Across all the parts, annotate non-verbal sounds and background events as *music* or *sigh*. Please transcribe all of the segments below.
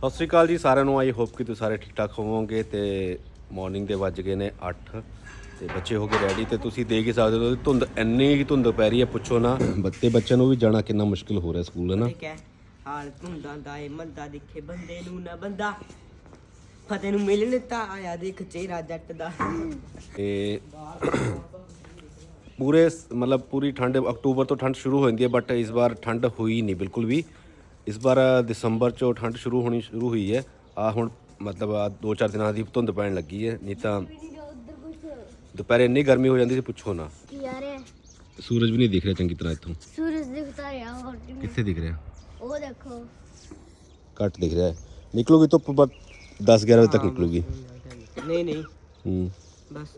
ਸਤਿ ਸ਼੍ਰੀ ਅਕਾਲ ਜੀ ਸਾਰਿਆਂ ਨੂੰ। ਆਈ ਹੋਪ ਕਿ ਤੁਸੀਂ ਸਾਰੇ ਠੀਕ ਠਾਕ ਹੋਵੋਗੇ ਤੇ ਮਾਰਨਿੰਗ ਦੇ ਵੱਜ ਗਏ ਨੇ 8 ਤੇ ਬੱਚੇ ਹੋ ਗਏ ਰੈਡੀ ਤੇ ਤੁਸੀਂ ਦੇਖ ਹੀ ਸਕਦੇ ਹੋ? ਧੁੰਦ ਇੰਨੀ ਹੀ ਧੁੰਦ ਪੈ ਰਹੀ ਹੈ ਪੁੱਛੋ ਨਾ। ਬੱਤੇ ਬੱਚਿਆਂ ਨੂੰ ਵੀ ਜਾਣਾ ਕਿੰਨਾ ਮੁਸ਼ਕਿਲ ਹੋ ਰਿਹਾ ਸਕੂਲ ਹੈ ਨਾ? ਠੀਕ ਹੈ। ਹਾਲ ਧੁੰਦਾਂ ਦਾ ਏ ਮੰਦਾ ਦਿਖੇ ਬੰਦੇ ਨੂੰ ਨਾ ਬੰਦਾ। ਫਤਿਹ ਨੂੰ ਮਿਲਣ ਤਾਂ ਆਇਆ ਦੇਖ ਚਿਹਰਾ ਜੱਟ ਦਾ। ਤੇ ਪੂਰੇ ਮਤਲਬ ਪੂਰੀ ਠੰਡ ਅਕਤੂਬਰ ਤੋਂ ਠੰਡ ਸ਼ੁਰੂ ਹੋ ਜਾਂਦੀ ਹੈ ਬਟ ਇਸ ਵਾਰ ਠੰਡ ਹੋਈ ਨਹੀਂ ਬਿਲਕੁਲ ਵੀ। ਇਸ ਵਾਰ ਦਸੰਬਰ ਚੋਂ ਠੰਡ ਸ਼ੁਰੂ ਹੋਣੀ ਸ਼ੁਰੂ ਹੋਈ ਹੈ। ਆ ਹੁਣ ਮਤਲਬ ਆ ਦੋ ਚਾਰ ਦਿਨਾਂ ਦੀ ਧੁੰਦ ਪੈਣ ਲੱਗੀ ਹੈ ਨਹੀਂ ਤਾਂ ਦੁਪਹਿਰੇ ਇੰਨੀ ਗਰਮੀ ਹੋ ਜਾਂਦੀ ਸੀ ਪੁੱਛੋ ਨਾ। ਯਾਰ। ਸੂਰਜ ਵੀ ਨਹੀਂ ਦਿਖ ਰਿਹਾ ਚੰਗੀ ਤਰ੍ਹਾਂ ਇੱਥੋਂ। ਸੂਰਜ ਦਿਖਦਾ ਰਿਹਾ ਹੋਰ ਕਿਵੇਂ? ਕਿੱਥੇ ਦਿਖ ਰਿਹਾ? ਉਹ ਦੇਖੋ। ਘੱਟ ਦਿਖ ਰਿਹਾ ਹੈ। ਨਿਕਲੂਗੀ ਧੁੱਪ ਬਸ 10 11 ਵਜੇ ਤੱਕ ਨਿਕਲੂਗੀ। ਨਹੀਂ ਨਹੀਂ। ਹੂੰ। ਬਸ।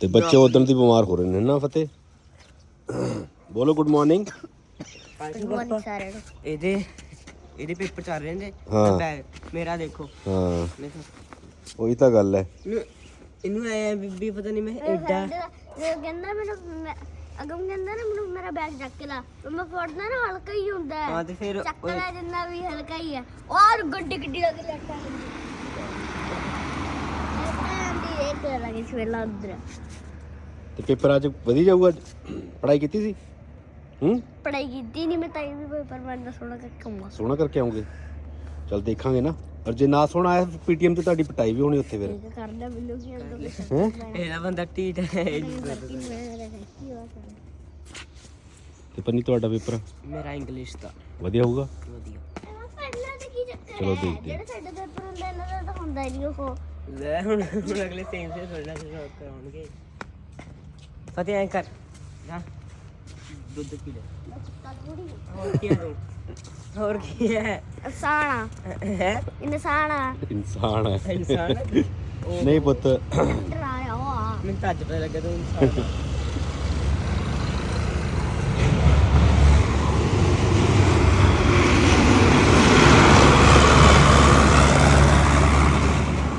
ਤੇ ਬੱਚੇ ਉਦੋਂ ਦੀ ਬਿਮਾਰ ਹੋ ਰਹੇ ਨੇ ਨਾ ਫਤਿਹ। ਬੋਲੋ ਗੁੱਡ ਮਾਰਨਿੰਗ। ਮੋਰਨਿੰਗ ਸਾਰਿਆਂ ਨੂੰ ਇਹਦੇ ਇਹਦੇ ਪੇਪਰ ਚੱਲ ਰਹੇ ਨੇ। ਹਾਂ। ਬੈਗ ਮੇਰਾ ਦੇਖੋ। ਹਾਂ। ਦੇਖੋ ਉਹੀ ਤਾਂ ਗੱਲ ਹੈ। ਇਹਨੂੰ- ਇਹਨੂੰ ਐ ਬੀਬੀ ਪਤਾ ਨਹੀਂ ਮੈਂ ਐਡਾ ਇਹ ਕਹਿੰਦਾ ਮੈਨੂੰ ਮੈਂ- ਅਗਮ ਕਹਿੰਦਾ ਨਾ ਮੈਨੂੰ ਮੇਰਾ ਬੈਗ ਚੱਕ ਕੇ ਲਾ। ਪਰ ਮੈਂ ਫੜਦਾ ਨਾ ਹਲਕਾ ਹੀ ਹੁੰਦਾ ਹੈ। ਹਾਂ ਤੇ ਫਿਰ ਚੱਕ ਲੈ ਜਿੰਨਾ ਵੀ ਹਲਕਾ ਹੀ ਹੈ। ਔਰ ਗੱਡੀ ਗੱਡੀ ਲੱਗ ਲੱਟਾ ਇਹ ਤੇ ਲੱਗੀ ਸਵੇਲਾ ਉਧਰ। ਤੇ ਪੇਪਰ ਅੱਜ ਵਧੀ ਜਾਊਗਾ ਅੱਜ? ਪੜ੍ਹਾਈ ਕੀਤੀ ਸੀ? ਹੂੰ? ਪੜਾਈ ਕੀਤੀ ਨਹੀਂ ਮੈਂ ਤਾਂ ਵੀ ਪੇਪਰ ਮੈਂ ਦਾ ਸੋਣਾ ਕਰਕੇ ਆਉਂਗਾ ਸੋਹਣਾ ਕਰਕੇ ਆਉਂਗੇ। ਚਲ ਦੇਖਾਂਗੇ ਨਾ। ਔਰ ਜੇ ਨਾ ਸੋਹਣਾ ਆਇਆ ਪੀਟੀਐਮ ਤੇ ਤੁਹਾਡੀ ਪਟਾਈ ਵੀ ਹੋਣੀ ਉੱਥੇ ਫਿਰ। ਇਹ ਕਰਦਾ ਮੈਨੂੰ ਕੀ ਅੰਦਰ ਹੈ? ਇਹਦਾ ਬੰਦਾ ਢੀਠ ਹੈ ਮੈਂ ਕੀ ਤੇ ਪੰਨੀ ਤੁਹਾਡਾ ਪੇਪਰ? ਮੇਰਾ ਇੰਗਲਿਸ਼ ਦਾ। ਵਧੀਆ ਹੋਊਗਾ? ਵਧੀਆ। ਪਹਿਲਾਂ ਤੇ ਕੀ ਚੱਕਰ ਚਲੋ ਹੈ? ਦੇਖਦੇ ਜਿਹੜੇ ਸਾਡੇ ਪੇਪਰ ਹੁੰਦੇ ਇਹਨਾਂ ਦਾ ਤਾਂ ਹੁੰਦਾ ਹੀ ਨਹੀਂ ਉਹ। ਲੈ ਹੁਣ ਹੁਣ ਅਗਲੇ ਸੇਮ ਸੇ ਥੋੜਾ ਜਿਹਾ ਕਰਾਉਣਗੇ। ਫਤਿਹ ਐਂ ਕਰ। ਜਾ। ਦੁੱਧ ਪੀ ਲੈ। ਹੋਰ ਕੀ ਹੈ ਹੋਰ ਕੀ ਹੈ? ਹੈ? ਇਨਸਾਨਾ ਇਨਸਾਨ ਹੈ ਇਨਸਾਨ ਨਹੀਂ ਪੁੱਤ। ਡਰਾਇਆ ਹੋਆ ਮੈਨੂੰ ਤਾਂ ਅੱਜ ਪਤਾ ਲੱਗਾ ਤੂੰ ਇਨਸਾਨ ਆ।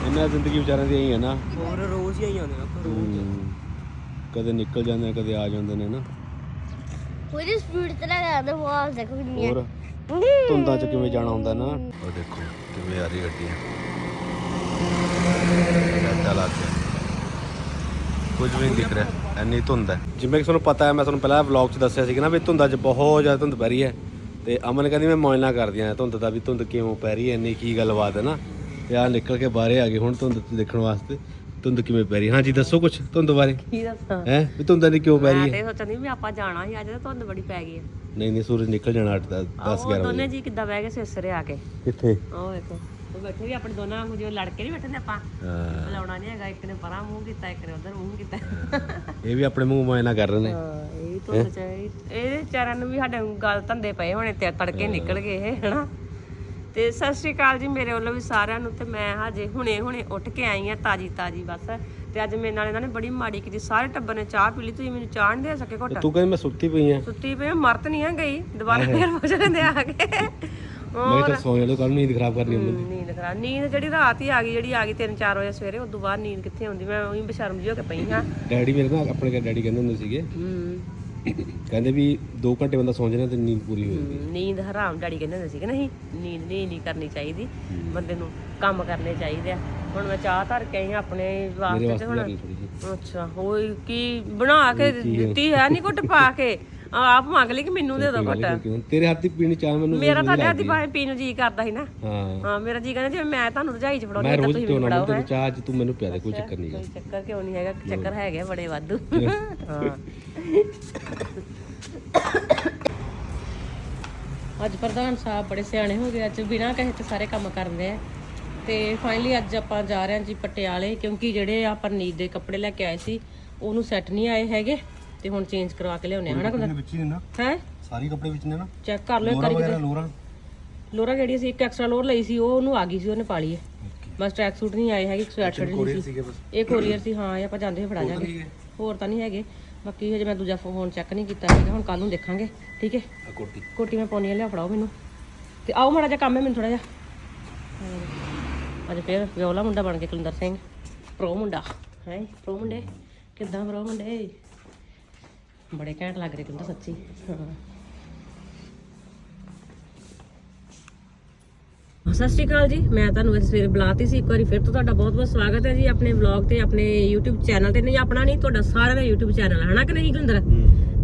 ਇਹਨਾਂ ਜ਼ਿੰਦਗੀ ਵਿਚਾਰਿਆਂ ਦੀ ਇਹੀ ਹੈ ਨਾ। ਹੋਰ ਰੋਜ਼ ਹੀ ਆਈ ਆਉਂਦੇ ਆ ਰੋਜ਼। ਹਮ, ਕਦੇ ਨਿਕਲ ਜਾਂਦੇ ਨੇ ਕਦੇ ਆ ਜਾਂਦੇ ਨੇ ਨਾ। ਪੂਰੀ ਸਪੀਡ ਤੇ ਲਗਾ ਦੇ ਵਾਲ ਦੇਖੋ ਕਿੰਨੀ ਹੋਰ ਧੁੰਦਾਂ 'ਚ ਕਿਵੇਂ ਜਾਣਾ ਹੁੰਦਾ ਨਾ? ਉਹ ਦੇਖੋ ਕਿਵੇਂ ਆ ਰਹੀ ਗੱਡੀ ਲੱਗਾ ਲਾ ਕੇ। ਕੁਝ ਵੀ ਨਹੀਂ ਦਿਖ ਰਿਹਾ ਐਨੀ ਧੁੰਦ ਹੈ। ਜਿਵੇਂ ਕਿ ਤੁਹਾਨੂੰ ਪਤਾ ਹੈ ਮੈਂ ਤੁਹਾਨੂੰ ਪਹਿਲਾਂ ਵਲੌਗ 'ਚ ਦੱਸਿਆ ਸੀਗਾ ਨਾ ਵੀ ਧੁੰਦਾਂ 'ਚ ਬਹੁਤ ਜ਼ਿਆਦਾ ਧੁੰਦ ਪੈ ਰਹੀ ਹੈ। ਤੇ ਅਮਨ ਕਹਿੰਦੀ ਮੈਂ ਮੌਜਣਾ ਕਰਦੀ ਆ ਧੁੰਦ ਦਾ ਵੀ ਧੁੰਦ ਕਿਉਂ ਪੈ ਰਹੀ ਹੈ ਇੰਨੀ ਕੀ ਗੱਲਬਾਤ ਹੈ ਨਾ। ਤੇ ਆ ਨਿਕਲ ਕੇ ਬਾਹਰੇ ਆ ਗਏ ਹੁਣ ਧੁੰਦ ਦੇਖਣ ਵਾਸਤੇ। ਧੁੰਦ ਕਿਵੇਂ ਪੈ ਰਹੀ? ਹੈ ਹਾਂਜੀ ਦੱਸੋ ਕੁਝ ਧੁੰਦ ਬਾਰੇ। ਕੀ ਦੱਸਾਂ? ਹੈ? ਵੀ ਧੁੰਦ ਨਹੀਂ ਕਿਉਂ ਪੈ ਰਹੀ ਮੈਂ ਹੈ? ਤੇ ਸੋਚਣੀ ਵੀ ਆਪਾਂ ਜਾਣਾ ਸੀ ਅੱਜ ਤਾਂ ਧੁੰਦ ਬੜੀ ਪੈ ਗਈ ਆ ਨਹੀਂ ਨਹੀਂ ਸੂਰਜ ਨਿਕਲ ਜਾਣਾ 8 10 ਉਹ 11 ਦੋਨੇ ਵਜੇ। ਜੀ ਕਿੱਦਾਂ ਬਹਿ ਗਏ ਸਿਸਰੇ ਆ ਕੇ। ਕਿੱਥੇ? ਉਹ ਵੇਖੋ ਉਹ ਬੈਠੇ ਵੀ ਆਪਣੇ ਦੋਨਾਂ ਵਾਂਗੂ ਜਿਵੇਂ ਲੜ ਕੇ ਨਹੀਂ ਬੈਠੇ ਨੇ ਆਪਾਂ। ਹਾਂ। ਬੁਲਾਉਣਾ ਨਹੀਂ ਹੈਗਾ ਇੱਕ ਨੇ ਪਰਾਂ ਮੂੰਹ ਕੀਤਾ ਇੱਕ ਨੇ ਉਧਰ ਮੂੰਹ ਕੀਤਾ। ਇਹ ਵੀ ਆਪਣੇ ਮੂੰਹ ਮਾਇਨਾ ਕਰ ਰਹੇ ਨੇ। ਹਾਂ ਇਹ ਧੁੰਦ ਚ ਇਹ- ਇਹਦੇ ਚਾਰਾਂ ਨੂੰ ਵੀ ਸਾਡੇ ਗੱਲ ਧੰਦੇ ਪਏ ਹੋਣੇ ਤੇ ਤੜਕੇ ਨਿਕਲ ਗਏ ਇਹ ਹਨਾ? ਤੇ ਸਤਿ ਸ਼੍ਰੀ ਅਕਾਲ ਜੀ ਮੇਰੇ ਵੱਲੋਂ ਵੀ ਸਾਰਿਆਂ ਨੂੰ ਤੇ ਮੈਂ ਹਜੇ ਹੁਣੇ ਹੁਣੇ ਉੱਠ ਕੇ ਆਈ ਆ ਤਾਜੀ ਤਾਜੀ ਬਸ। ਤੇ ਅੱਜ ਮੇਰੇ ਨਾਲ ਇਹਨਾਂ ਨੇ ਬੜੀ ਮਾੜੀ ਕੀਤੀ ਸਾਰੇ ਟੱਬਰ ਨੇ ਚਾਹ ਪੀ ਲਈ ਤੁਸੀਂ ਮੈਨੂੰ ਚਾਹ ਨਹੀਂ ਦੇ ਸਕੇ ਘੁੱਟ। ਤੂੰ ਕਹਿੰਦੀ ਮੈਂ ਸੁੱਤੀ ਪਈ ਆ ਸੁੱਤੀ ਪਈ ਆ, ਮਰਤ ਨਹੀਂ ਆ ਗਈ ਦੁਬਾਰਾ ਫੇਰ ਪੁੱਛ ਲੈਂਦੇ ਆ ਕੇ। ਮੈਂ ਤਾਂ ਸੌਂ ਜਾਣਾ ਕੱਲ ਨੀਂਦ ਖਰਾਬ ਕਰਨੀ ਹੁੰਦੀ। ਨੀਂਦ ਖਰਾਬ। ਨੀਂਦ ਜਿਹੜੀ ਰਾਤ ਹੀ ਆ ਗਈ ਜਿਹੜੀ ਆ ਗਈ 3-4 ਵਜੇ ਸਵੇਰੇ ਉਦੋਂ ਬਾਅਦ ਨੀਂਦ ਕਿੱਥੇ ਆਉਂਦੀ? ਮੈਂ ਉਹੀ ਬਸ਼ਰਮ ਜਿਹੀ ਹੋ ਕੇ ਪਈ ਹਾਂ। ਡੈਡੀ ਮੇਰੇ ਨਾਲ ਆਪਣੇ ਘਰ ਡੈਡੀ ਕਹਿੰਦੇ ਹੁੰਦੇ ਸੀਗੇ ਹੂੰ। ਕਹਿੰਦੇ ਵੀ 2 ਘੰਟੇ ਬੰਦਾ ਸੌਂ ਜਾਣਾ ਤੇ ਨੀਂਦ ਪੂਰੀ ਹੋ ਜਾਂਦੀ ਨੀਂਦ ਹਰਾਮ ਡੈਡੀ ਕਹਿੰਦੇ ਹੁੰਦੇ ਸੀ ਕਿ ਨਹੀਂ ਨੀਂਦ ਨਹੀਂ ਨਹੀਂ ਕਰਨੀ ਚਾਹੀਦੀ ਬੰਦੇ ਨੂੰ ਕੰਮ ਕਰਨੇ ਚਾਹੀਦੇ ਆ। ਹੁਣ ਮੈਂ ਚਾਹ ਧਰ ਕੇ ਆਈ ਹਾਂ ਆਪਣੇ ਮੇਰੇ ਵਾਸਤੇ ਤੇ ਹੁਣ ਥੋੜੀ ਅੱਛਾ ਹੋਈ ਕੀ ਬਣਾ ਕੇ ਦਿੱਤੀ ਹੈ ਨਹੀਂ ਘੁੱਟ ਪਾ ਕੇ? *laughs* ਆਪ ਮੰਗ ਲਈ ਕਿ ਮੈਨੂੰ ਦੇ ਦਿਓ ਘੁੱਟ। ਕਿਉਂ ਤੇਰੇ ਹੱਥ ਦੀ ਪੀਣੀ ਚਾਹ ਮੈਨੂੰ ਮੇਰਾ ਤੁਹਾਡੇ ਹੱਥ ਦੀ ਬਾਹਰ ਪੀਣ ਨੂੰ ਜੀ ਕਰਦਾ ਸੀ ਨਾ। ਹਾਂ। ਹਾਂ ਮੇਰਾ ਜੀ ਕਹਿੰਦਾ ਜਿਵੇਂ ਮੈਂ ਤੁਹਾਨੂੰ ਰਜਾਈ ਚ ਫੜਾਉਂਦੀ ਤਾਂ ਤੁਸੀਂ ਮੈਨੂੰ ਮੈਂ ਫੜਾਓ ਤੈਨੂੰ ਚਾਹ ਅੱਜ ਤੂੰ ਮੈਨੂੰ ਪਿਆ ਦੇ ਕੋਈ ਚੱਕਰ ਨਹੀਂ ਕੋਈ ਚੱਕਰ ਕਿਉਂ ਨਹੀਂ ਹੈਗਾ? ਚੱਕਰ ਹੈਗੇ ਬੜੇ ਵਾਧੂ। ਹਾਂ। ਅੱਜ ਪ੍ਰਧਾਨ ਸਾਹਿਬ ਬੜੇ ਸਿਆਣੇ ਹੋ ਗਏ ਅੱਜ ਬਿਨਾਂ ਕਹੇ ਤੇ ਸਾਰੇ ਕੰਮ ਕਰਦੇ ਆ। ਤੇ ਫਾਈਨਲੀ ਅੱਜ ਆਪਾਂ ਜਾ ਰਹੇ ਹਾਂ ਜੀ ਪਟਿਆਲੇ ਕਿਉਂਕਿ ਜਿਹੜੇ ਆ ਪਰਨੀਤ ਦੇ ਕੱਪੜੇ ਲੈ ਕੇ ਆਏ ਸੀ ਉਹਨੂੰ ਸੈੱਟ ਨਹੀਂ ਆਏ ਹੈਗੇ। ਤੇ ਹੁਣ ਚੇਂਜ ਕਰਵਾ ਕੇ ਲਿਆਉਣੇ ਆ ਹਨਾ ਕੁੰਦਰ ਵਿੱਚ ਹੀ ਨੇ ਨਾ। ਹੈ? ਸਾਰੇ ਕੱਪੜੇ ਵਿੱਚ ਨੇ ਨਾ। ਚੈੱਕ ਕਰ ਲਓ ਇੱਕ ਵਾਰੀ ਕਿਤੇ ਲੋਰਾ? ਲੋਰਾ ਜਿਹੜੀ ਸੀ? ਇੱਕ ਐਕਸਟਰਾ ਲੋਰ ਲਈ ਸੀ ਉਹ ਉਹਨੂੰ ਆ ਗਈ ਸੀ ਉਹਨੇ ਪਾ ਲਈ ਹੈ ਬਸ ਟਰੈਕ ਸੂਟ ਨਹੀਂ ਆਏ ਹੈਗੇ ਸਵੈਟ ਸ਼ਰਟ ਨਹੀਂ ਸੀ। ਇਹ ਕੋਰੀਅਰ ਸੀ ਹਾਂ ਇਹ ਆਪਾਂ ਜਾਂਦੇ ਹੋਏ ਫੜਾ ਜਾਾਂਗੇ। ਹੋਰ ਤਾਂ ਨਹੀਂ ਹੈਗੇ। ਬਾਕੀ ਹਜੇ ਮੈਂ ਦੂਜਾ ਫੋਨ ਚੈੱਕ ਨਹੀਂ ਕੀਤਾ ਹੈਗਾ ਹੁਣ ਕੱਲ ਨੂੰ ਦੇਖਾਂਗੇ ਠੀਕ ਹੈ? ਕੋਟੀ। ਕੋਟੀ ਮੈਂ ਪਾਉਣੀ ਆ ਲਿਆ ਫੜਾਓ ਮੈਨੂੰ। ਤੇ ਆਓ ਮਾੜਾ ਜਿਹਾ ਕੰਮ ਹੈ ਮੈਨੂੰ ਥੋੜਾ ਜਿਹਾ। ਅੱਜ ਫੇਰ ਵਿਓਲਾ ਮੁੰਡਾ ਬਣ ਕੇ ਕੁਲਿੰਦਰ ਸਿੰਘ। ਪ੍ਰੋ ਮੁੰਡਾ। ਹੈ ਪ੍ਰੋ ਮੁੰਡੇ? ਕਿੱਦਾਂ ਪ੍ਰੋ ਮੁੰਡੇ? ਬੜੇ ਘੈਂਟ ਲੱਗ ਰਹੇ ਕਹਿੰਦਾ ਸੱਚੀ। ਸਤਿ ਸ਼੍ਰੀ ਅਕਾਲ ਜੀ ਮੈਂ ਤੁਹਾਨੂੰ ਇਸ ਸਵੇਰੇ ਬੁਲਾਤੀ ਸੀ ਇੱਕ ਵਾਰੀ ਫਿਰ ਤੋਂ ਤੁਹਾਡਾ ਬਹੁਤ ਬਹੁਤ ਸਵਾਗਤ ਹੈ ਜੀ ਆਪਣੇ ਵਲੌਗ ਤੇ ਆਪਣੇ YouTube ਚੈਨਲ ਤੇ ਨਹੀਂ ਆਪਣਾ ਨਹੀਂ ਤੁਹਾਡਾ ਸਾਰਿਆਂ ਦਾ YouTube ਚੈਨਲ ਹੈ ਹਨਾ ਕਿ ਨਹੀਂ ਗੁੰਦਰ?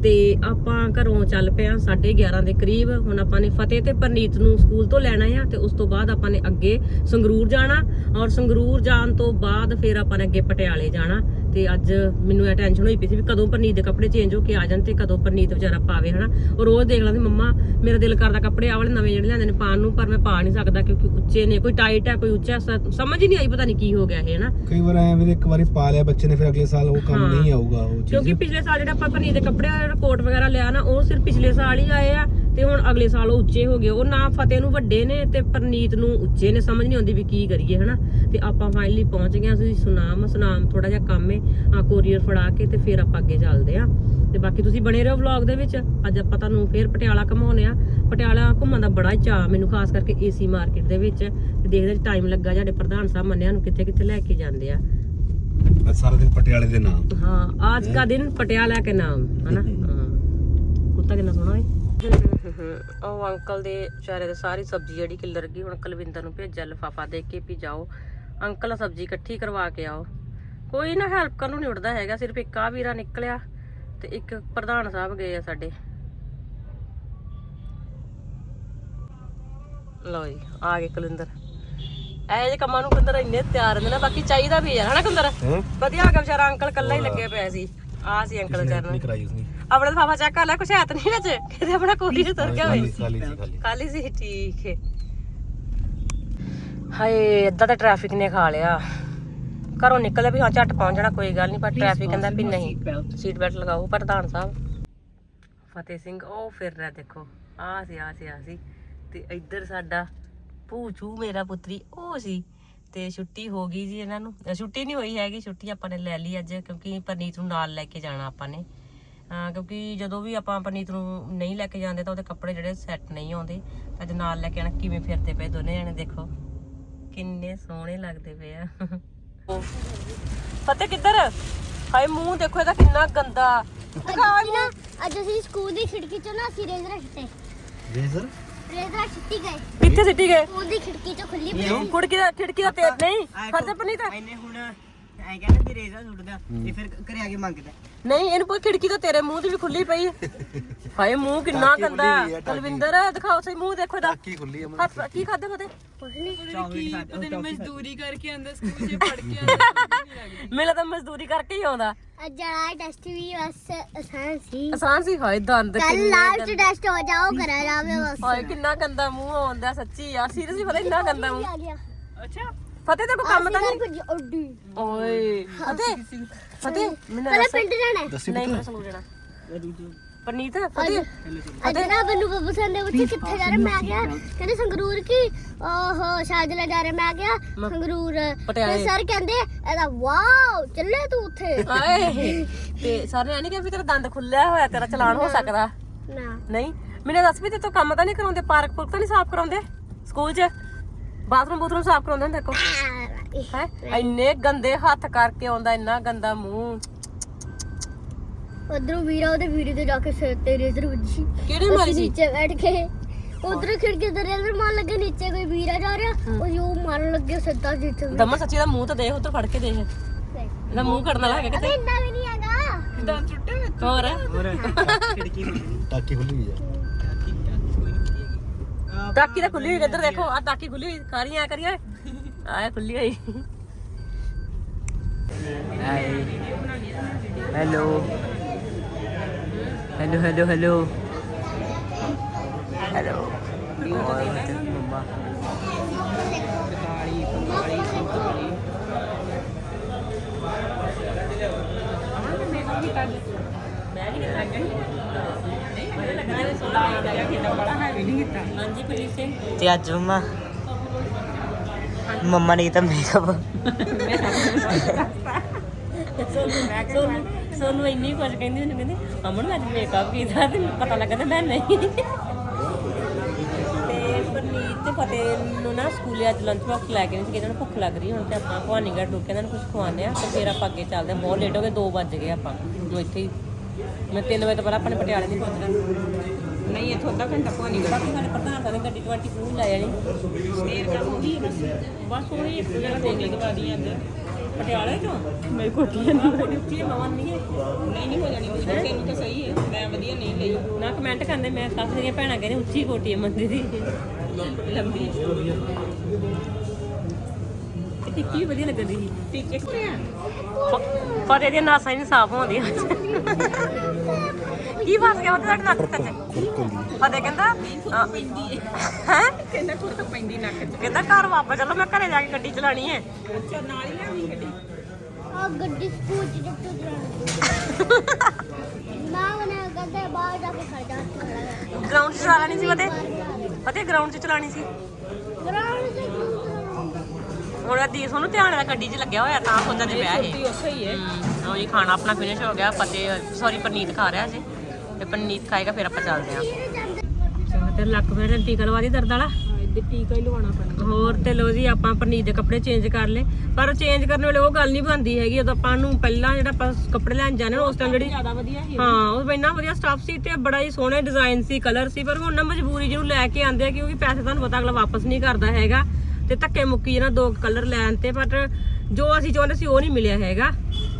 ਤੇ ਆਪਾਂ ਘਰੋਂ ਚੱਲ ਪਏ ਆ 11:30 ਦੇ ਕਰੀਬ ਹੁਣ ਆਪਾਂ ਨੇ ਫਤਿਹ ਤੇ ਪਰਨੀਤ ਨੂੰ ਸਕੂਲ ਤੋਂ ਲੈਣਾ ਆ ਤੇ ਉਸ ਤੋਂ ਬਾਅਦ ਆਪਾਂ ਨੇ ਅੱਗੇ ਸੰਗਰੂਰ ਜਾਣਾ ਔਰ ਸੰਗਰੂਰ ਜਾਣ ਤੋਂ ਬਾਅਦ ਫਿਰ ਆਪਾਂ ਨੇ ਅੱਗੇ ਪਟਿਆਲੇ ਜਾਣਾ। ਤੇ ਅੱਜ ਮੈਨੂੰ ਇਹ ਟੈਨਸ਼ਨ ਹੋਈ ਪਈ ਸੀ ਵੀ ਕਦੋਂ ਪਰਨੀਤ ਦੇ ਕੱਪੜੇ ਚੇਂਜ ਹੋ ਕੇ ਆ ਜਾਣ ਤੇ ਕਦੋਂ ਪਰਨੀਤ ਵਿਚਾਰਾ ਪਾਵੇ ਹਨਾ? ਉਹ ਰੋਜ਼ ਦੇਖ ਲੈਂਦੀ ਮੰਮਾ ਮੇਰਾ ਦਿਲ ਕਰਦਾ ਕੱਪੜੇ ਆ ਵਾਲੇ ਨਵੇਂ ਜਿਹੜੇ ਲਿਆਂਦੇ ਨੇ ਪਾਣ ਨੂੰ ਪਰ ਮੈਂ ਪਾ ਨਹੀਂ ਸਕਦਾ ਕਿਉਂਕਿ ਉੱਚੇ ਨੇ ਕੋਈ ਟਾਈਟ ਹੈ ਕੋਈ ਉੱਚਾ ਸਮਝ ਹੀ ਨਹੀਂ ਆਈ ਪਤਾ ਨਹੀਂ ਕੀ ਹੋ ਗਿਆ ਇਹ ਹਨਾ? ਕਈ ਵਾਰ ਐ ਵੀਰੇ ਇੱਕ ਵਾਰੀ ਪਾ ਲਿਆ ਬੱਚੇ ਨੇ ਫਿਰ ਅਗਲੇ ਸਾਲ ਉਹ ਕੰਮ। ਨਹੀਂ ਆਊਗਾ ਉਹ ਚੀਜ਼। ਕਿਉਂਕਿ ਪਿਛਲੇ ਸਾਲ ਜਿਹੜਾ ਆਪਾਂ ਪਨੀਰ ਦੇ ਕੱਪੜੇ ਕੋਟ ਵਗੈਰਾ ਲਿਆ ਨਾ ਉਹ ਸਿਰਫ ਪਿਛਲੇ ਸਾਲ ਹੀ ਆਏ ਆ ਤੇ ਹੁਣ ਅਗਲੇ ਸਾਲ ਉਹ ਉੱਚੇ ਹੋ ਗਏ ਉਹ ਨਾ ਫਤਿਹ ਨੂੰ ਵੱਡੇ ਨੇ ਤੇ ਪਰਨੀਤ ਨੂੰ ਉੱਚੇ ਨੇ ਸਮਝ ਨਹੀਂ ਆਉਂਦੀ ਵੀ ਕੀ ਕਰੀਏ ਹਨਾ? ਤੇ ਆਪਾਂ ਫਾਈਨਲੀ ਪਹੁੰਚ ਗਏ ਅਸੀਂ ਸੁਨਾਮ ਸੁਨਾਮ ਥੋੜਾ ਜਿਹਾ ਕੰਮ ਹੈ ਆ ਕੋਰੀਅਰ ਫੜਾ ਕੇ ਤੇ ਫਿਰ ਆਪਾਂ ਅੱਗੇ ਚੱਲਦੇ ਆ ਤੇ ਬਾਕੀ ਤੁਸੀਂ ਬਣੇ ਰਹੋ ਵਲੌਗ ਦੇ ਵਿੱਚ। ਅੱਜ ਆਪਾਂ ਤੁਹਾਨੂੰ ਫੇਰ ਪਟਿਆਲਾ ਘਮਾਉਨੇ ਆ ਪਟਿਆਲਾ ਘੁੰਮਣ ਦਾ ਬੜਾ ਹੀ ਚਾਹ ਮੈਨੂੰ ਖਾਸ ਕਰਕੇ ਏਸੀ ਮਾਰਕੀਟ ਦੇ ਵਿੱਚ। ਤੇ ਦੇਖਦੇ ਟਾਈਮ ਲੱਗਾ ਸਾਡੇ ਪ੍ਰਧਾਨ ਸਾਹਿਬ ਮੰਨਿਆ ਨੂੰ ਕਿੱਥੇ ਕਿੱਥੇ ਲੈ ਕੇ ਜਾਂਦੇ ਆ। ਅੱਜ ਸਾਰਾ ਦਿਨ ਪਟਿਆਲੇ ਦੇ ਨਾਮ। ਹਾਂ ਅੱਜ ਦਾ ਦਿਨ ਪਟਿਆਲਾ ਕੇ ਨਾਮ ਹਨਾ? ਕੁੱਤਾ ਕਿੰਨਾ ਸੋਹਣਾ ਹੈ ਉਹ ਅੰਕਲ ਦੇ ਵਿਚਾਰੇ ਦੇ ਸਾਰੀ ਸਬਜ਼ੀ ਜਿਹੜੀ ਕਿੱਲਰ ਗਈ ਹੁਣ ਕੁਲਵਿੰਦਰ ਨੂੰ ਭੇਜਿਆ ਲਫਾਫਾ ਦੇ ਕੇ ਵੀ ਜਾਓ। ਅੰਕਲ ਸਬਜ਼ੀ ਇਕੱਠੀ ਕਰਵਾ ਕੇ ਆਓ। ਕੋਈ ਨਾ ਹੈਲਪ ਕਰਨ ਨੂੰ ਨਹੀਂ ਉੱਠਦਾ ਹੈਗਾ ਸਿਰਫ ਇੱਕ ਆ ਵੀਰਾ ਨਿਕਲਿਆ ਤੇ ਇੱਕ ਪ੍ਰਧਾਨ ਸਾਹਿਬ ਗਏ ਆ ਸਾਡੇ। ਲਓ ਜੀ ਆ ਗਏ ਕੁਲਿੰਦਰ ਇਹ ਜੇ ਕੰਮਾਂ ਨੂੰ ਕੁਲਿੰਦਰ ਇੰਨੇ ਤਿਆਰ ਹੁੰਦੇ ਨਾ ਬਾਕੀ ਚਾਹੀਦਾ ਵੀ ਹੈ ਹਨਾ ਕੁਲਿੰਦਰ ਹੈ। ਵਧੀਆ ਆ ਵਿਚਾਰਾ ਅੰਕਲ ਕੱਲਾ ਹੀ ਲੱਗਿਆ ਪਿਆ ਸੀ। ਆ ਸੀ ਅੰਕਲ ਵਿਚਾਰਾ ਨਹੀਂ ਕਰਾਈ ਉਸਨੇ। ਆਪਣਾ ਲਫਾਫਾ ਚੈੱਕ ਕਰ ਲੈ ਕੁਛ ਹੱਥ ਨਹੀਂ ਵਿੱਚ। ਕਿਤੇ ਆਪਣਾ ਕੋਰੀ ਤੁਰ ਗਿਆ ਹੋਵੇ। ਖਾਲੀ ਸੀ ਖਾਲੀ। ਖਾਲੀ ਸੀ ਠੀਕ ਹੈ। ਹਾਏ ਅੱਧਾ ਤਾਂ ਟ੍ਰੈਫਿਕ ਨੇ ਖਾ ਲਿਆ। ਘਰੋਂ ਨਿਕਲਿਆ ਵੀ ਹਾਂ ਝੱਟ ਪਹੁੰਚ ਜਾਣਾ ਕੋਈ ਗੱਲ ਨਹੀਂ ਪਰ ਟ੍ਰੈਫਿਕ ਕਹਿੰਦਾ ਵੀ ਨਹੀਂ। ਸੀਟ ਬੈਲਟ ਲਗਾਓ ਪ੍ਰਧਾਨ ਸਾਹਿਬ। ਫਤਿਹ ਸਿੰਘ ਉਹ ਫਿਰ ਰਿਹਾ ਦੇਖੋ। ਆ ਸੀ ਆ ਸੀ ਆ ਸੀ। ਤੇ ਇੱਧਰ ਸਾਡਾ ਪੂਛੂ ਮੇਰਾ ਪੁੱਤਰੀ ਉਹ ਸੀ। ਤੇ ਛੁੱਟੀ ਹੋ ਗਈ ਜੀ ਇਹਨਾਂ ਨੂੰ। ਅ, ਛੁੱਟੀ ਨਹੀਂ ਹੋਈ ਹੈਗੀ ਛੁੱਟੀ ਆਪਾਂ ਨੇ ਲੈ ਲਈ ਅੱਜ ਕਿਉਂਕਿ ਪਰਨੀਤ ਨੂੰ ਨਾਲ ਲੈ ਕੇ ਜਾਣਾ ਆਪਾਂ ਨੇ। ਅ, ਕਿਉਂਕਿ ਜਦੋਂ ਵੀ ਆਪਾਂ ਪਰਨੀਤ ਨੂੰ ਨਹੀਂ ਲੈ ਕੇ ਜਾਂਦੇ ਤਾਂ ਉਹਦੇ ਕੱਪੜੇ ਜਿਹੜੇ ਸੈੱਟ ਨਹੀਂ ਆਉਂਦੇ। ਅੱਜ ਨਾਲ ਲੈ ਕੇ ਆਣਾ ਕਿਵੇਂ ਫਿਰਦੇ ਪਏ ਦੋਨੇ ਜਣੇ ਦੇਖੋ। ਕਿੰਨੇ ਸੋਹਣੇ ਲੱਗਦੇ ਪਏ ਆ। ਫਤਿਹ ਕਿੱਧਰ? ਹਾਏ ਮੂੰਹ ਦੇਖੋ ਇਹਦਾ ਕਿੰਨਾ ਗੰਦਾ। ਦਿਖਾ ਅੱਜ ਨਾ ਅੱਜ ਅਸੀਂ ਸਕੂਲ ਦੀ ਖਿੜਕੀ ਚੋਂ ਨਾ ਅਸੀਂ ਰੇਜ਼ਰ ਛੱਟੇ ਰੇਜ਼ਰ? ਰੇਜ਼ਰ ਛੱਟੀ ਗਏ। ਕਿੱਥੇ ਸਿੱਟੀ ਗਏ? ਸਕੂਲ ਦੀ ਖਿੜਕੀ ਚੋਂ ਖੁੱਲੀ ਪਈ ਸੀ। ਕੁੜਕੀ ਦਾ ਖਿੜਕੀ ਦਾ ਤੇਲ ਨਹੀਂ? ਫਤਿਹ ਪਨੀਤ। ਇਹਨੇ ਹੁਣ ਐਂ ਕਹਿੰਦਾ ਵੀ ਰੇਜ਼ਾ ਸੁੱਟਦਾ ਤੇ ਫਿਰ ਘਰੇ ਆ ਕੇ ਮੰਗਦਾ। ਨਹੀਂ ਇਹਨੂੰ ਕੋਈ ਖਿੜਕੀ ਤਾਂ ਤੇਰੇ ਮੂੰਹ ਦੀ ਵੀ ਖੁੱਲੀ ਪਈ ਹੈ *laughs* ਹਾਏ ਮੂੰਹ ਕਿੰਨਾ ਗੰਦਾ ਹੈ ਕੁਲਵਿੰਦਰ ਦਿਖਾਓ ਸਹੀ ਮੂੰਹ ਦੇਖੋ ਇਹਦਾ। ਕੀ ਖੁੱਲੀ ਆ ਹੱਥ ਕੀ ਖਾਦੇ ਫਤੇ ਚਾਕਲੇਟ ਖਾਦਾ ਮਜ਼ਦੂਰੀ ਕਰਕੇ ਆਂਦਾ ਸਕੂਲ 'ਚ ਪੜ ਕੇ ਆਂਦਾ ਮੇਰਾ ਤਾਂ ਮਜ਼ਦੂਰੀ ਕਰਕੇ ਹੀ ਆਉਂਦਾ। ਅੱਜ ਵਾਲਾ ਟੈਸਟ ਵੀ ਬਸ ਆਸਾਨ ਸੀ। ਆਸਾਨ ਸੀ? ਹਾਏ ਦੰਦ ਕੱਲ ਕਿੰਨੇ ਲਾਸਟ ਟੈਸਟ ਹੋ ਜਾਓ ਕਰਾ ਜਾਵੇ ਬਸ। ਹਾਏ ਕਿੰਨਾ ਗੰਦਾ ਮੂੰਹ ਆਉਂਦਾ ਸੱਚੀ ਯਾਰ ਸੀਰੀਅਸਲੀ ਪਤਾ ਇੰਨਾ ਗੰਦਾ ਮੂੰਹ। ਅੱਛਾ। ਫਤਿਹ ਤੇ ਕੋਈ ਕੰਮ ਤਾਂ ਨਹੀਂ? ਉੱਡੀ। ਓਏ ਫਤਿਹ ਫਤਿਹ ਮੈਨੂੰ ਪਹਿਲਾਂ ਪਿੰਡ ਜਾਣਾ ਹੈ। ਨਹੀਂ ਮੈਂ ਸੰਗੂ ਜਾਣਾ। ਪਰਨੀਤ ਫਤਿਹ ਅੱਜ ਨਾ ਬੰਨੂ ਬੱਬੂ ਸਰ ਨੇ ਪੁੱਛਿਆ ਕਿੱਥੇ ਜਾ ਰਹੇ। ਮੈਂ ਕਿਹਾ ਕਹਿੰਦੇ ਸੰਗਰੂਰ ਕੀ? ਓਹੋ ਸ਼ਾਇਦ ਲੈ ਜਾ ਰਹੇ। ਮੈਂ ਕਿਹਾ ਸੰਗਰੂਰ। ਪਟਿਆਲੇ। ਤੇ ਸਰ ਕਹਿੰਦੇ ਇਹਦਾ ਵਾਓ ਚੱਲੇ ਤੂੰ ਉੱਥੇ। ਆਏ। ਤੇ ਸਾਰੇ ਨਹੀਂ ਕਿ ਵੀ ਤੇਰਾ ਦੰਦ ਖੁੱਲਿਆ ਹੋਇਆ ਤੇਰਾ ਚਲਾਨ ਹੋ ਸਕਦਾ। ਨਾ। ਨਹੀਂ? ਮੈਨੂੰ ਦੱਸ ਵੀ ਤੇ ਤੂੰ ਕੰਮ ਤਾਂ ਨਹੀਂ ਕਰਾਉਂਦੇ ਪਾਰਕ ਪੁਰਕ ਤਾਂ ਨਹੀਂ ਸਾਫ਼ ਕਰਾਉਂਦੇ? ਸਕੂਲ 'ਚ? ਬਾਥਰੂਮ ਬੂਥਰੂਮ ਸਾਫ਼ ਕਰਾਉਂਦੇ ਹੁੰਦੇ ਕੋ ਹੈ। ਇੰਨੇ ਗੰਦੇ ਹੱਥ ਕਰਕੇ ਆਉਂਦਾ ਇੰਨਾ ਗੰਦਾ ਮੂੰਹ। ਉਧਰੋਂ ਵੀਰਾ ਉਹਦੇ ਵੀਡੀਓ ਤੇ ਜਾ ਕੇ ਸਿਰ ਤੇ ਰੇਜ਼ਰ ਵੱਜੀ। ਕਿਹੜੀ ਅਸੀਂ ਮਾਰੀ ਸੀ? ਨੀਚੇ ਬੈਠ ਕੇ। ਉਧਰ ਖਿੜਕੀ ਤੇ ਰੇਜ਼ਰ ਮਾਰਨ ਲੱਗੇ ਨੀਚੇ ਕੋਈ ਵੀਰਾ ਜਾ ਰਿਹਾ ਉਹ ਯੂ ਮਾਰਨ ਲੱਗੇ ਸਿੱਧਾ ਜਿੱਥੇ ਵੀ ਦਮਨ ਸੱਚੀ ਦਾ ਮੂੰਹ ਤਾਂ ਦੇਖ ਉੱਧਰ ਫੜ ਕੇ ਦੇਖ। ਇਹਦਾ ਮੂੰਹ ਕੱਢਣ ਵਾਲਾ ਹੈਗਾ ਕਿਤੇ। ਇੰਨਾ ਵੀ ਨਹੀਂ ਹੈਗਾ। ਹੋਰ। ਹੋਰ। ਖਿੜਕੀ ਖੁੱਲੀ ਟਾਕੀ ਖੁੱਲੀ ਹੋਈ ਆ। ਟਾਕੀ ਤਾਂ ਖੁੱਲੀ ਹੋਈ ਇੱਧਰ ਦੇਖੋ ਆ ਟਾਕੀ ਖੁੱਲੀ ਹੋਈ ਕਾਰੀਆਂ ਕਰੀਆਂ ਆਏ ਖੁੱਲੀ ਹੋਈ hi hello hello hello hello hello ਮੰਮਾ ਹਾਂਜੀ ਕੁਲਦੀਪ ਸਿੰਘ। ਤੇ ਅੱਜ ਮੰਮਾ ਮੰਮਾ ਨੇ ਕੀਤਾ ਮੇਕਅਪ ਸੋਨੂੰ ਸੋਨੂੰ ਇੰਨੀ ਕੁਝ ਕਹਿੰਦੀ ਹੁੰਦੀ ਕਹਿੰਦੀ ਅਮਨ ਮੈਂ ਮੇਕਅਪ ਕੀਤਾ ਤੇ ਮੈਨੂੰ ਪਤਾ ਲੱਗਾ ਤੇ ਮੈਂ ਨਹੀਂ। ਤੇ ਪਰਨੀਤ ਤੇ ਫਤਿਹ ਨੂੰ ਨਾ ਸਕੂਲੇ ਅੱਜ ਲੰਚ ਬਾਕਸ ਲੈ ਕੇ ਨਹੀਂ ਸੀ ਇਹਨਾਂ ਨੂੰ ਭੁੱਖ ਲੱਗ ਰਹੀ ਹੁਣ ਤੇ ਆਪਾਂ ਭਵਾਨੀਗੜ੍ਹ ਰੁਕ ਕੇ ਇਹਨਾਂ ਨੂੰ ਕੁਝ ਖਵਾਉਂਦੇ ਆ ਤੇ ਫਿਰ ਆਪਾਂ ਅੱਗੇ ਚੱਲਦੇ ਹਾਂ ਬਹੁਤ ਲੇਟ ਹੋ ਗਏ 2 ਵੱਜ ਗਏ ਆਪਾਂ ਨੂੰ ਇੱਥੇ ਹੀ ਮੈਂ 3 ਵਜੇ ਤੋਂ ਪਹਿਲਾਂ ਆਪਣੇ ਪਟਿਆਲੇ ਨਹੀਂ ਪਹੁੰਚਣਾ। ਨਹੀਂ ਇੱਥੋਂ ਅੱਧਾ ਘੰਟਾ ਭਵਾਨੀ ਗਏ ਬਾਕੀ ਸਾਡੇ ਪ੍ਰਧਾਨ ਸਾਹਿਬ ਨੇ ਗੱਡੀ 22 ਨੂੰ ਲੈ ਜਾਣੀ। ਸਵੇਰ ਕੰਮ ਉਹੀ ਹੈ ਬਸ ਬਸ ਉਹੀ ਜਗ੍ਹਾ ਦੇਖ ਲਈ ਦਵਾ ਦੀ ਜਾਂਦੇ ਪਟਿਆਲੇ ਤੋਂ ਮੇਰੀ ਕੋਠੀ ਨਹੀਂ ਬੜੀ ਉੱਚੀ ਹੈ ਮਵਨ ਨਹੀਂ ਹੈ ਨਹੀਂ ਨਹੀਂ ਹੋ ਜਾਣੀ ਉਹ ਤੈਨੂੰ ਤਾਂ ਸਹੀ ਹੈ। ਮੈਂ ਵਧੀਆ ਨਹੀਂ ਲਈ। ਨਾ ਕਮੈਂਟ ਕਰਦੇ ਮੈਂ ਕਾਫੀ ਦੀਆਂ ਭੈਣਾਂ ਕਹਿੰਦੇ ਉੱਚੀ ਕੋਠੀ ਹੈ ਮੰਦੀ ਦੀ। ਲੰਬੀ। ਟਿੱਕੀ ਵਧੀਆ ਲੱਗਦੀ ਸੀ? ਟਿੱਕੀ ਪਰ ਇਹਦੀਆਂ ਨਾਸਾਂ ਹੀ ਨਹੀਂ ਸਾਫ਼ ਹੁੰਦੀਆਂ ਕੀ ਫਸ ਗਿਆ ਉਹ ਤੁਹਾਡੇ ਨੱਕ ਤੇ? ਫਤੇ ਕਹਿੰਦਾ ਹੈ? ਕਹਿੰਦਾ ਕੁੜ ਤਾਂ ਪੈਂਦੀ ਨੱਕ 'ਚ ਕਹਿੰਦਾ ਘਰ ਵਾਪਸ ਚਲੋ ਮੈਂ ਘਰੇ ਜਾ ਕੇ ਗੱਡੀ ਚਲਾਣੀ ਹੈ। ਅੱਛਾ ਨਾਲ ਹੀ ਲਿਆਵੀਂ ਗੱਡੀ? ਆ ਗੱਡੀ ਸਕੂਲ ਚ ਜੱਟੂ ਚਲਾਉਣੀ। ਮਾਂ ਨੇ ਕਹਿੰਦੇ ਬਾਹਰ ਜਾ ਕੇ ਖੜ ਜਾ ਗਰਾਊਂਡ 'ਚ ਚਲਾਣੀ ਸੀ ਫਤੇ ਫਤੇ ਗਰਾਊਂਡ 'ਚ ਚਲਾਣੀ ਸੀ। ਗਰਾਊਂਡ ਤੇ ਹੁਣ ਦੀ ਸੋਨੂੰ ਧਿਆਨ ਨਾਲ ਗੱਡੀ 'ਚ ਲੱਗਿਆ ਹੋਇਆ ਤਾਂ ਸੋਚਦਾ ਤੇ ਪਿਆ ਇਹ ਉੱਥੇ ਹੀ ਹੈ। ਉਹ ਜੀ ਖਾਣਾ ਆਪਣਾ ਫਿਨਿਸ਼ ਹੋ ਗਿਆ ਫਤੇ ਸੌਰੀ ਪਰਨੀਤ ਖਾ ਰਿਹਾ ਸੀ ਤੇ ਪਰਨੀਤ ਖਾਏਗਾ ਫਿਰ ਆਪਾਂ ਚੱਲਦੇ ਆਂ ਤੇ ਲੱਕ ਮੇਰੇ ਟੀਕਾ ਲਵਾ ਦੀ ਦਰਦ ਵਾਲਾ? ਇੱਥੇ ਟੀਕਾ ਹੀ ਲਵਾਉਣਾ ਪੈਣਾ। ਹੋਰ ਤੇ ਲੋ ਜੀ ਆਪਾਂ ਪਰਨੀਤ ਦੇ ਕੱਪੜੇ ਚੇਂਜ ਕਰ ਲਏ। ਪਰ ਚੇਂਜ ਕਰਨ ਵੇਲੇ ਉਹ ਗੱਲ ਨਹੀਂ ਬਣਦੀ ਹੈਗੀ ਉਦੋਂ ਆਪਾਂ ਨੂੰ ਪਹਿਲਾਂ ਜਿਹੜਾ ਆਪਾਂ ਕੱਪੜੇ ਲੈਣ ਨਾ ਉਸ ਟਾਈਮ ਜਿਹੜੀ ਜ਼ਿਆਦਾ ਵਧੀਆ ਸੀ। ਹਾਂ ਉਹ ਇੰਨਾ ਵਧੀਆ ਸਟਾਫ ਸੀ ਤੇ ਬੜਾ ਹੀ ਸੋਹਣੇ ਡਿਜ਼ਾਈਨ ਸੀ ਕਲਰ ਸੀ ਪਰ ਹੁਣ ਨਾ ਮਜਬੂਰੀ ਜਿਹਨੂੰ ਲੈ ਕੇ ਆਂਦੇ ਆ ਕਿਉਂਕਿ ਪੈਸੇ ਤੁਹਾਨੂੰ ਪਤਾ ਅਗਲਾ ਵਾਪਸ ਨਹੀਂ ਕਰਦਾ ਹੈਗਾ। ਤੇ ਧੱਕੇ ਮੁੱਕੀ ਨਾ ਦੋ ਕਲਰ ਲੈਣ ਤੇ ਬਟ ਜੋ ਅਸੀਂ ਚਾਹੁੰਦੇ ਸੀ ਉਹ ਨਹੀਂ ਮਿਲਿਆ ਹੈਗਾ।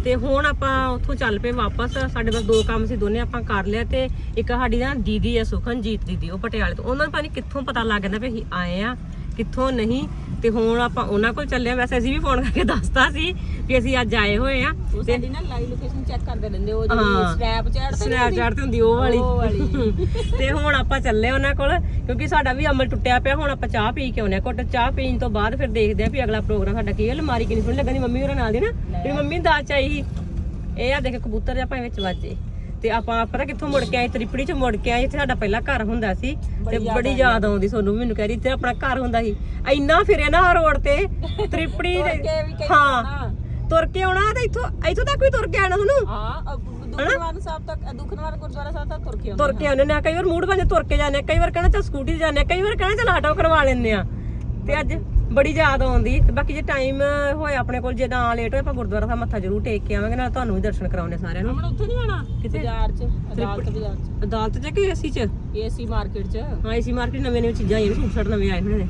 ਤੇ ਹੁਣ ਆਪਾਂ ਉੱਥੋਂ ਚੱਲ ਪਏ ਵਾਪਸ, ਸਾਡੇ ਬਸ ਦੋ ਕੰਮ ਸੀ, ਦੋਨੇ ਆਪਾਂ ਕਰ ਲਿਆ ਤੇ ਇੱਕ ਸਾਡੀ ਨਾ ਦੀਦੀ ਹੈ ਸੁਖਨਜੀਤ ਦੀਦੀ, ਉਹ ਪਟਿਆਲੇ ਤੋਂ। ਉਹਨਾਂ ਨੂੰ ਪਤਾ ਨਹੀਂ ਕਿੱਥੋਂ ਪਤਾ ਲੱਗ ਜਾਂਦਾ ਵੀ ਅਸੀਂ ਆਏ ਆ। ਕਿੱਥੋਂ ਨਹੀਂ ਤੇ ਹੁਣ ਆਪਾਂ ਉਹਨਾਂ ਕੋਲ ਚੱਲੇ ਆ ਵੈਸੇ ਅਸੀਂ ਵੀ ਫੋਨ ਕਰਕੇ ਦੱਸਤਾ ਸੀ ਵੀ ਅਸੀਂ ਅੱਜ ਆਏ ਹੋਏ ਆ ਉਹ ਸਾਡੀ ਨਾ ਲਾਈਵ ਲੋਕੇਸ਼ਨ ਚੈੱਕ ਕਰਦੇ ਰਹਿੰਦੇ ਉਹ। ਜਿਹੜੀ ਸਨੈਪਚੈਟ ਤੇ ਸਨੈਪਚੈਟ ਤੇ ਹੁੰਦੀ? ਉਹ ਵਾਲੀ। *laughs* ਤੇ ਹੁਣ ਆਪਾਂ ਚੱਲੇ ਉਹਨਾਂ ਕੋਲ ਕਿਉਂਕਿ ਸਾਡਾ ਵੀ ਅਮਲ ਟੁੱਟਿਆ ਪਿਆ ਹੁਣ ਆਪਾਂ ਚਾਹ ਪੀ ਕੇ ਆਉਨੇ ਘੁੱਟ ਚਾਹ ਪੀਣ ਤੋਂ ਬਾਅਦ ਫਿਰ ਦੇਖਦੇ ਆ ਵੀ ਅਗਲਾ ਪ੍ਰੋਗਰਾਮ ਸਾਡਾ ਕੀ ਹੈ। ਅਲਮਾਰੀ ਕਿੰਨੀ ਸੋਹਣੀ ਲੱਗਣੀ ਮੰਮੀ ਹੋਰਾਂ ਨਾਲ ਦੀ ਨਾ ਮੇਰੀ ਮੰਮੀ ਦਾਲ ਚਾਹੀ ਸੀ। ਇਹ ਆ ਦੇਖ ਕਬੂਤਰ ਜਿਹਾ ਭਾਵੇਂ ਵਿੱਚ ਵੱਜੇ ਤੇ ਆਪਾਂ ਪਤਾ ਕਿੱਥੋਂ ਮੁੜ ਕੇ ਆਏ? ਤ੍ਰਿਪੜੀ ਚ ਮੁੜ ਕੇ ਆਏ ਇੱਥੇ ਸਾਡਾ ਪਹਿਲਾ ਘਰ ਹੁੰਦਾ ਸੀ ਤੇ ਬੜੀ ਯਾਦ ਆਉਂਦੀ। ਸੋਨੂੰ ਮੈਨੂੰ ਕਹਿ ਰਹੀ ਇੱਥੇ ਆਪਣਾ ਘਰ ਹੁੰਦਾ ਸੀ। ਇੰਨਾ ਫਿਰੇ ਨਾ ਰੋਡ ਤੇ ਤ੍ਰਿਪੜੀ ਦੇ ਹਾਂ। ਤੁਰ ਕੇ ਆਉਣਾ ਤੇ ਇੱਥੋਂ ਇੱਥੋਂ ਤੱਕ ਵੀ ਤੁਰ ਕੇ ਆਣਾ ਤੁਹਾਨੂੰ ਹਾਂ ਦੁਖਨਵਾਰ ਸਾਹਿਬ ਤੱਕ ਦੁਖਨਵਾਰ ਗੁਰਦੁਆਰਾ ਸਾਹਿਬ ਤੱਕ ਤੁਰ ਕੇ ਆਉਂਦੇ ਤੁਰ ਕੇ ਆਉਂਦੇ ਨੇ ਕਈ ਵਾਰ ਮੂਡ ਬਣੇ ਤੁਰ ਕੇ ਜਾਂਦੇ ਕਈ ਵਾਰ ਕਹਿੰਦਾ ਚੱਲ ਸਕੂਟੀ ਤੇ ਜਾਂਦੇ ਕਈ ਵਾਰ ਕਹਿੰਦਾ ਚੱਲ ਆਟੋ ਕਰਵਾ ਲੈਂਦੇ ਆ। ਤੇ ਅੱਜ ਬੜੀ ਯਾਦ ਆਉਂਦੀ। ਤੇ ਬਾਕੀ ਜੇ ਟਾਈਮ ਹੋਇਆ ਆਪਣੇ ਕੋਲ ਜੇ ਨਾ ਲੇਟ ਹੋਏ ਆਪਾਂ ਗੁਰਦੁਆਰਾ ਸਾਹਿਬ ਮੱਥਾ ਜ਼ਰੂਰ ਟੇਕ ਕੇ ਆਵਾਂਗੇ ਨਾਲ ਤੁਹਾਨੂੰ ਵੀ ਦਰਸ਼ਨ ਕਰਾਉਣੇ ਸਾਰਿਆਂ ਨੂੰ। ਹੁਣ ਉੱਥੇ ਨਹੀਂ ਆਣਾ ਕਿਤੇ ਬਾਜ਼ਾਰ ਚ ਅਦਾਲਤ ਬਾਜ਼ਾਰ ਚ। ਅਦਾਲਤ ਚ ਕਿ ਏਸੀ ਚ? ਏਸੀ ਮਾਰਕੀਟ ਚ। ਹਾਂ ਏਸੀ ਮਾਰਕੀਟ ਨਵੇਂ ਨਵੇਂ ਚੀਜ਼ਾਂ ਆਈਆਂ ਸੂਟ ਸਾਟ ਨਵੇਂ ਆਏ ਹੋਏ ਨੇ।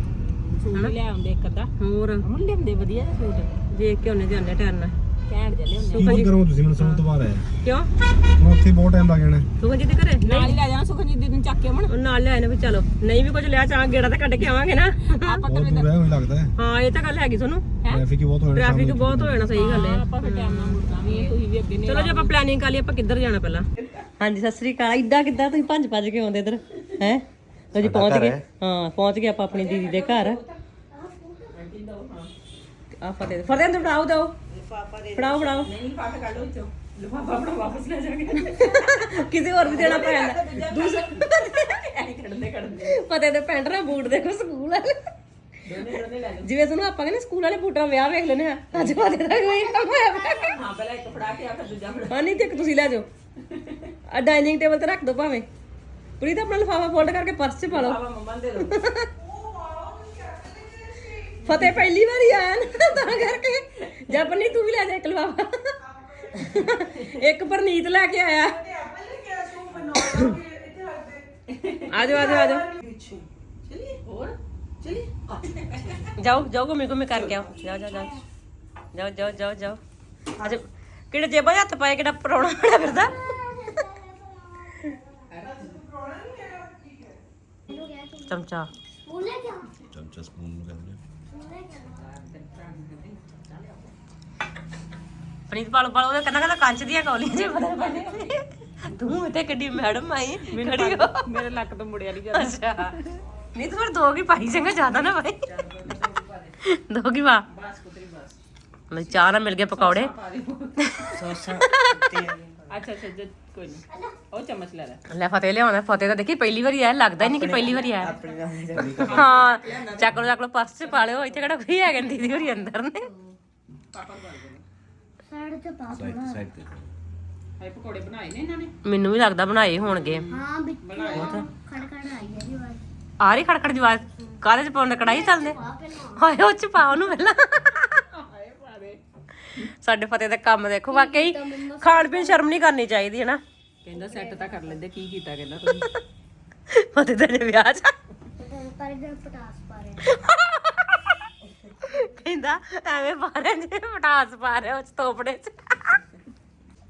ਸੂਟ ਲੈ ਆਉਂਦੇ ਇੱਕ ਅੱਧਾ। ਹੋਰ? ਹੁਣ ਲਿਆਉਂਦੇ ਵਧੀਆ ਜਿਹੇ ਸੂਟ। ਦੇਖ ਕੇ ਉਹਨੇ ਜਾਂਦੇ ਟਰਨ। ਘੈਂਟ ਜਿਹੇ ਲਿਆਉਂਦੇ ਬਹੁਤ ਕਰੋ ਤੁਸੀਂ ਮੈਨੂੰ ਸਮਝ ਤੋਂ ਬਾਹਰ ਆਇਆ। ਕਿਉਂ? ਹੁਣ ਉੱਥੇ ਬਹੁਤ ਟਾਈਮ ਲੱਗ ਜਾਣਾ। ਤੂੰ ਜੀ ਦੇ ਘਰੇ? ਨਾਲ ਹੀ ਲੈ ਜਾਣਾ ਸੁਖਨਜੀਤ ਦੀ ਨੂੰ ਚੱਕ ਕੇ ਮਣ ਉਹ ਨਾਲ ਲਿਆਏ ਨੇ ਵੀ ਚਲੋ। ਨਹੀਂ ਵੀ ਕੁਝ ਲਿਆ ਚਾਹ ਗੇੜਾ ਤਾਂ ਕੱਢ ਕੇ ਆਵਾਂਗੇ ਨਾ। ਆਪਾਂ ਬਹੁਤ ਦੂਰ ਹੈ ਮੈਨੂੰ ਲੱਗਦਾ ਹੈ। ਹਾਂ ਇਹ ਤਾਂ ਗੱਲ ਹੈਗੀ ਤੁਹਾਨੂੰ। ਟ੍ਰੈਫਿਕ ਹੀ ਬਹੁਤ ਹੋ ਜਾਣਾ ਟ੍ਰੈਫਿਕ ਬਹੁਤ ਹੋ ਜਾਣਾ ਸਹੀ ਗੱਲ ਹੈ। ਆਪਾਂ ਫਿਰ ਟਾਈਮ ਨਾਲ ਮੁੜਨਾ ਵੀ ਇਹ ਤੁਸੀਂ ਵੀ ਅੱਗੇ ਨਹੀਂ ਚਲੋ ਜੇ ਆਪਾਂ ਪਲੈਨਿੰਗ ਕਰ ਲਈ ਆਪਾਂ ਕਿੱਧਰ ਜਾਣਾ ਪਹਿਲਾਂ? ਹਾਂਜੀ ਸਤਿ ਸ੍ਰੀ ਅਕਾਲ। ਇੱਦਾਂ ਕਿੱਦਾਂ ਤੁਸੀਂ ਭੱਜ ਭੱਜ ਕੇ ਆਉਂਦੇ ਇੱਧਰ? ਹੈ? ਲੋ ਜੀ ਪਹੁੰਚ ਗਏ। ਹਾਂ। ਪਹੁੰਚ ਗਏ ਆਪਾਂ ਆਪਣੀ ਦੀਦੀ ਦੇ ਘਰ। ਆ ਫਤਿਹ ਦੇ- ਫਤਿਹ ਨੂੰ ਫੜਾਓ ਦੋ ਫੜਾਓ ਫੜਾਓ। ਨਹੀਂ ਫਾਟ ਕੱਢ ਲਓ ਵਿੱਚੋਂ। ਲਿਫਾਫਾ ਆਪਣਾ ਵਾਪਸ ਲੈ ਜਾਗੇ ਕਿਸੇ ਹੋਰ ਵੀ ਦੇਣਾ ਪੈਂਦਾ ਦੂਸਰਾ ਫਤਿਹ ਦੇ ਪੈਂਟ ਨਾਲ ਬੂਟ ਦੇਖੋ ਸਕੂਲ ਵਾਲੇ। ਜਿਵੇਂ ਤੁਹਾਨੂੰ ਆਪਾਂ ਕਹਿੰਦੇ ਸਕੂਲ ਵਾਲੇ ਬੂਟਾਂ ਵਿਆਹ ਵੇਖ ਲੈਨੇ ਆ ਅੱਜ ਫਤਿਹ ਦਾ ਕੋਈ ਕੰਮ ਹੋਇਆ ਪਿਆ ਹਾਂ ਪਹਿਲਾਂ ਇੱਕ ਫੜਾ ਕੇ ਆ ਫਿਰ ਦੂਜਾ ਫੜਾ। ਹਾਂ ਨਹੀਂ ਤੇ ਇੱਕ ਤੁਸੀਂ ਲੈ ਜਾਓ। ਆ ਡਾਈਨਿੰਗ ਟੇਬਲ ਤੇ ਰੱਖ ਦਿਓ ਭਾਵੇਂ। ਪੂਰੀ ਤਾਂ ਆਪਣਾ ਲਿਫਾਫਾ ਫੋਲਡ ਕਰਕੇ ਪਰਸ 'ਚ ਪਾ ਲਓ। ਮੰਮਾ ਦੇ ਦੋ ਫਤਿਹ ਪਹਿਲੀ ਵਾਰੀ ਆਇਆ ਨਾ ਤਾਂ ਕਰਕੇ ਜਪਨੀ ਤੂੰ ਵੀ ਲੈ ਜਾ ਇੱਕ ਲਿਫਾਫਾ। ਇੱਕ ਪਰਨੀਤ ਲੈ ਕੇ ਆਇਆ। ਆਜੋ ਆਜੋ ਆਜੋ। ਜਾਓ ਜਾਓ ਘੁੰਮੀ ਘੁੰਮੀ ਕਰਕੇ ਆਓ। ਜਾਓ ਜਾਓ ਜਾਓ। ਜਾਓ ਜਾਓ ਜਾਓ ਜਾਓ। ਅੱਜ ਕਿਹੜੇ ਜੇਬਾਂ ਹੱਥ ਪਾਏ ਕਿਹੜਾ ਪਰੌਣਾ ਬਣਾ ਫਿਰਦਾ? ਚਮਚਾ। ਬੋਲੇ ਕਿਆ ਚਮਚਾ ਸਪੂਨ ਨੂੰ ਕਹਿੰਦੇ ਨੇ ਪ੍ਰੀਤ ਪਾਲੋ ਪਾਲੋ ਉਹਦੇ ਕਹਿੰਦਾ ਕਹਿੰਦਾ ਕੰਚ ਦੀਆਂ ਕੌਲੀਆਂ ਜੇ ਬਣੇ ਤੂੰ ਤੇ ਕਿੱਡੀ ਮੈਡਮ ਆਈ ਖੜੀ ਹੋ। ਮੇਰੇ ਲੱਕ ਤੋਂ ਮੁੜਿਆ ਨਹੀਂ ਜਾਂਦਾ। ਅੱਛਾ। ਨਹੀਂ ਤੂੰ ਫਿਰ ਦੋ ਕੀ ਪਾਈ ਚੰਗਾ ਜ਼ਿਆਦਾ ਨਾ ਭਾਈ। ਦੋ ਕੀ ਵਾ ਮੈਂ ਚਾਹ ਨਾਲ ਮਿਲ ਗਏ ਪਕੌੜੇ। ਅੱਛਾ ਅੱਛਾ ਜਦ ਕੋਈ ਨਹੀਂ ਉਹ ਚਮਚ ਲੈ ਲੈ। ਲੈ ਫਤਿਹ ਲਿਆਉਣਾ ਫਤਿਹ ਤਾਂ ਦੇਖੀ ਪਹਿਲੀ ਵਾਰੀ ਆਇਆ ਲੱਗਦਾ ਹੀ ਨਹੀਂ ਕਿ ਪਹਿਲੀ ਵਾਰੀ ਆਇਆ। ਹਾਂ ਚੱਕ ਲੋ ਚੱਕ ਲੋ ਪਰਸ ਚ ਪਾ ਲਿਓ ਇੱਥੇ ਕਿਹੜਾ ਕੋਈ ਹੈਗਾ ਨੀ, ਦੀਦੀ ਹੋਰੀ ਅੰਦਰ ਨੇ। ਸਾਈਡ ਤੇ ਪਾ ਸਾਈਡ ਸਾਈਡ ਤੇ। ਹਾਏ ਪਕੌੜੇ ਬਣਾਏ ਨੇ ਇਹਨਾਂ ਨੇ? ਮੈਨੂੰ ਵੀ ਲੱਗਦਾ ਬਣਾਏ ਹੋਣਗੇ। ਹਾਂ ਵਿੱਚ ਖੜ ਖੜ ਆਈ ਹੈ ਜੀ ਆਵਾਜ਼। ਆ ਰਹੀ ਖੜਖੜ ਜਵਾਜ਼ ਕਾਹਦੇ ਚ ਪਾਉਣ ਕੜਾਈ ਚੱਲਦੇ? ਹਾਏ ਉਹ ਚ ਪਾ ਉਹਨੂੰ ਪਹਿਲਾਂ। ਸਾਡੇ ਫਤਿਹ ਦਾ ਕੰਮ ਦੇਖੋ ਵਾਕਈ ਖਾਣ ਪੀਣ ਸ਼ਰਮ ਨਹੀਂ ਕਰਨੀ ਚਾਹੀਦੀ ਹੈ ਨਾ ਕਹਿੰਦਾ ਸੈੱਟ ਤਾਂ ਕਰ ਲੈਂਦੇ ਕੀ ਕੀਤਾ ਕਹਿੰਦਾ ਤੁਸੀਂ ਪਤੇ ਤੇਰੇ ਵਿਆਹ ਚ। ਪਰ ਇਹ ਪਟਾਸ ਪਾ ਰਿਹਾ *laughs* ਕਹਿੰਦਾ ਐਵੇਂ ਪਾ ਰਿਹਾ ਜਿਵੇਂ ਪਟਾਸ ਪਾ ਰਿਹਾ ਉਹ ਚ ਤੋਪੜੇ ਚ।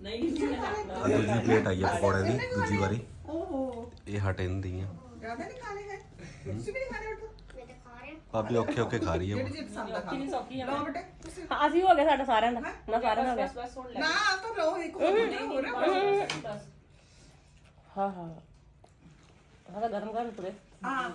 ਦੂਜੀ ਪਲੇਟ ਆਈ ਆ ਪਕੌੜੇ ਦੀ ਦੂਜੀ ਵਾਰੀ। ਓਹੋ ਇਹ ਹਟੇ ਹੁੰਦੀਆਂ ਜ਼ਿਆਦਾ ਨਹੀਂ ਖਾਣੇ ਹੈ? ਤੁਸੀਂ ਵੀ ਨਹੀਂ ਖਾਣੇ ਉਠੋ। ਮੈਂ ਤਾਂ ਖਾ ਰਿਹਾ ਭਾਬੀ ਔਖੇ ਔਖੇ ਖਾ ਰਹੀ ਹੈ ਜੀ ਪਸੰਦ ਆ ਖਾ ਕਿੰਨੀ ਸੌਖੀ ਆ। ਲਓ ਬੇਟੇ ਤੁਸੀਂ। ਅਸੀਂ ਹੋ ਗਏ ਸਾਡਾ ਸਾਰਿਆਂ ਦਾ ਨਾ ਸਾਰਿਆਂ ਦਾ। ਹੋ ਗਿਆ ਨਾ ਆ ਤਾਂ ਲਓ ਇੱਕ ਹੋਰ ਨਹੀਂ ਹੋ ਰਿਹਾ ਹਾਂ ਹਾਂ। ਹਾਂ ਤਾਂ ਗਰਮ ਗਰਮ ਤੁਰੇ ਹਾਂ।